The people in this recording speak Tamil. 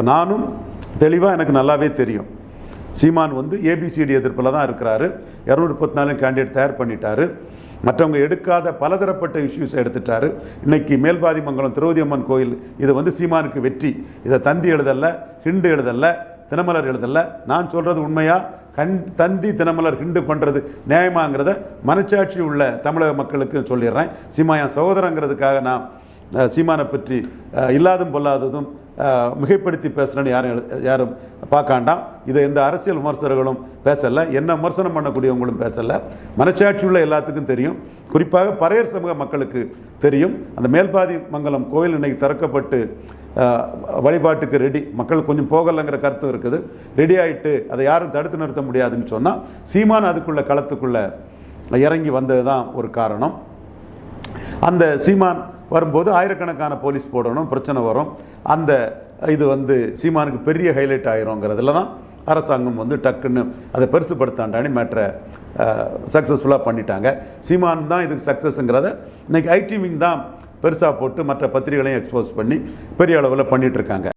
இப்போ நானும் தெளிவாக எனக்கு நல்லாவே தெரியும். சீமான் வந்து ஏபிசிடி எதிர்ப்பில் தான் இருக்கிறாரு. இரநூறு முப்பத்தி நாலு கேண்டிடேட் தயார் பண்ணிட்டாரு. மற்றவங்க எடுக்காத பலதரப்பட்ட இஷ்யூஸை எடுத்துட்டாரு. இன்னைக்கு மேல்பாதிமங்கலம் திரௌதி அம்மன் கோயில் இது வந்து சீமானுக்கு வெற்றி. இதை தந்தி எழுதல்ல ஹிண்டு எழுதல்ல தினமலர் எழுதல்ல நான் சொல்கிறது உண்மையாக கண் தந்தி தினமலர் ஹிண்டு பண்ணுறது நியாயமாங்கிறத மனச்சாட்சி உள்ள தமிழக மக்களுக்கு சொல்லிடுறேன். சீமா என் சகோதரங்கிறதுக்காக நான் சீமானை பற்றி இல்லாதும் பொல்லாததும் மிகைப்படுத்தி பேசுகிறேன்னு யாரும் யாரும் பார்க்காண்டாம் இதை எந்த அரசியல் விமர்சகர்களும் பேசலை. என்ன விமர்சனம் பண்ணக்கூடியவங்களும் பேசலை. மனச்சாட்சி உள்ள எல்லாத்துக்கும் தெரியும். குறிப்பாக பறையர் சமூக மக்களுக்கு தெரியும். அந்த மேல்பாதி மங்கலம் கோயில் இன்னைக்கு திறக்கப்பட்டு வழிபாட்டுக்கு ரெடி மக்கள் கொஞ்சம் போகலைங்கிற கருத்து இருக்குது. ரெடி ஆகிட்டு அதை யாரும் தடுத்து நிறுத்த முடியாதுன்னு சொன்னால் சீமான் அதுக்குள்ள களத்துக்குள்ளே இறங்கி வந்தது தான் ஒரு காரணம். அந்த சீமான் வரும்போது ஆயிரக்கணக்கான போலீஸ் போடணும் பிரச்சனை வரும். அந்த இது வந்து சீமானுக்கு பெரிய ஹைலைட் ஆயிருங்கிறதுல தான் அரசாங்கம் வந்து டக்குன்னு அதை பெருசுப்படுத்தாண்டானி மேட்ரை சக்ஸஸ்ஃபுல்லாக பண்ணிட்டாங்க. சீமான் தான் இதுக்கு சக்ஸஸ்ங்கிறத இன்றைக்கி ஐடி விங் தான் பெருசாக போட்டு மற்ற பத்திரிகைகளையும் எக்ஸ்போஸ் பண்ணி பெரிய அளவில் பண்ணிகிட்ருக்காங்க